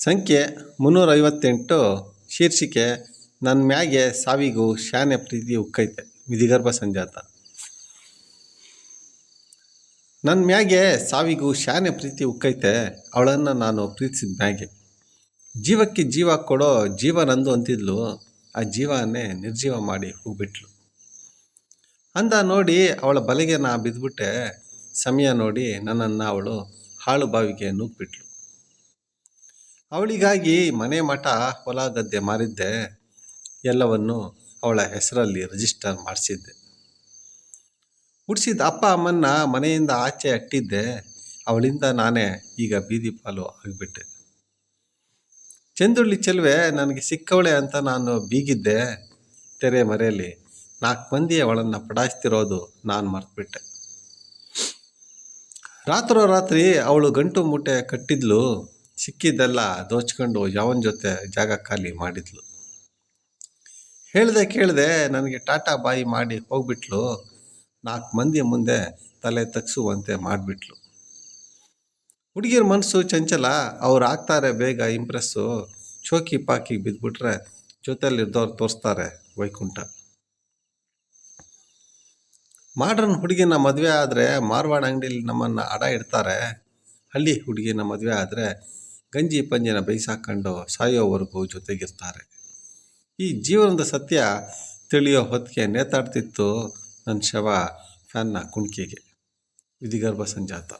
ಸಂಖ್ಯೆ ಮುನ್ನೂರೈವತ್ತೆಂಟು, ಶೀರ್ಷಿಕೆ ನನ್ನ ಮ್ಯಾಗೆ ಸಾವಿಗೂ ಶಾನೆ ಪ್ರೀತಿ ಉಕ್ಕೈತೆ, ವಿಧಿಗರ್ಭ ಸಂಜಾತ. ನನ್ನ ಮ್ಯಾಗೆ ಸಾವಿಗೂ ಶಾನೆ ಪ್ರೀತಿ ಉಕ್ಕೈತೆ, ಅವಳನ್ನು ನಾನು ಪ್ರೀತಿಸಿದ ಮ್ಯಾಗೆ. ಜೀವಕ್ಕೆ ಜೀವ ಕೊಡೋ ಜೀವ ನಂದು ಅಂತಿದ್ಲು, ಆ ಜೀವನೇ ನಿರ್ಜೀವ ಮಾಡಿ ಹೋಗ್ಬಿಟ್ಲು. ಅಂದ ನೋಡಿ ಅವಳ ಬಲೆಗೆ ನಾ ಬಿದ್ದುಬಿಟ್ಟೆ ಸಮಯ ನೋಡಿ ನನ್ನನ್ನು ಅವಳು ಹಾಳು ಬಾವಿಗೆ ನೂಕ್ಬಿಟ್ಲು ಅವಳಿಗಾಗಿ ಮನೆ ಮಠ ಹೊಲ ಗದ್ದೆ ಮಾರಿದ್ದೆ. ಎಲ್ಲವನ್ನು ಅವಳ ಹೆಸರಲ್ಲಿ ರಿಜಿಸ್ಟರ್ ಮಾಡಿಸಿದ್ದೆ. ಹುಡ್ಸಿದ ಅಪ್ಪ ಅಮ್ಮನ್ನ ಮನೆಯಿಂದ ಆಚೆ ಅಟ್ಟಿದ್ದೆ. ಅವಳಿಂದ ನಾನೇ ಈಗ ಬೀದಿ ಪಾಲು ಆಗಿಬಿಟ್ಟೆ. ಚಂದುಳ್ಳಿ ಚೆಲುವೆ, ನನಗೆ ಸಿಕ್ಕವಳೆ ಅಂತ ನಾನು ಬೀಗಿದ್ದೆ. ತೆರೆ ಮರೆಯಲ್ಲಿ ನಾಲ್ಕು ಮಂದಿ ಅವಳನ್ನು ಪಡಾಯಿಸ್ತಿರೋದು ನಾನು ಮರೆತುಬಿಟ್ಟೆ. ರಾತ್ರೋ ರಾತ್ರಿ ಅವಳು ಗಂಟು ಮೂಟೆ ಕಟ್ಟಿದ್ಲು. ಸಿಕ್ಕಿದ್ದೆಲ್ಲ ದೋಚ್ಕೊಂಡು ಯಾವನ ಜೊತೆ ಜಾಗ ಖಾಲಿ ಮಾಡಿದ್ಲು. ಹೇಳ್ದೆ ಕೇಳ್ದೆ ನನಗೆ ಟಾಟಾ ಬಾಯಿ ಮಾಡಿ ಹೋಗ್ಬಿಟ್ಲು. ನಾಲ್ಕು ಮಂದಿ ಮುಂದೆ ತಲೆ ತಗ್ಸುವಂತೆ ಮಾಡಿಬಿಟ್ಲು. ಹುಡುಗಿರ ಮನಸ್ಸು ಚಂಚಲ, ಅವ್ರು ಆಗ್ತಾರೆ ಬೇಗ ಇಂಪ್ರೆಸ್ಸು. ಶೋಕಿ ಪಾಕಿ ಬಿದ್ದುಬಿಟ್ರೆ ಜೊತೆಯಲ್ಲಿದ್ದವ್ರು ತೋರಿಸ್ತಾರೆ ವೈಕುಂಠ. ಮಾಡ್ರನ್ ಹುಡುಗಿನ ಮದುವೆ ಆದರೆ ಮಾರ್ವಾಡ ಅಂಗಡಿಯಲ್ಲಿ ನಮ್ಮನ್ನು ಅಡ ಇಡ್ತಾರೆ. ಹಳ್ಳಿ ಹುಡುಗಿನ ಮದುವೆ ಆದರೆ ಗಂಜಿ ಪಂಜಿನ ಬೈಸಾಕೊಂಡು ಸಾಯೋವರೆಗೂ ಜೊತೆಗಿರ್ತಾರೆ. ಈ ಜೀವನದ ಸತ್ಯ ತಿಳಿಯೋ ಹೊತ್ತಿಗೆ ನೇತಾಡ್ತಿತ್ತು ನನ್ನ ಶವ ಫ್ಯಾನ್ನ ಕುಣಿಕೆಗೆ. ವಿಧಿಗರ್ಭ ಸಂಜಾತ.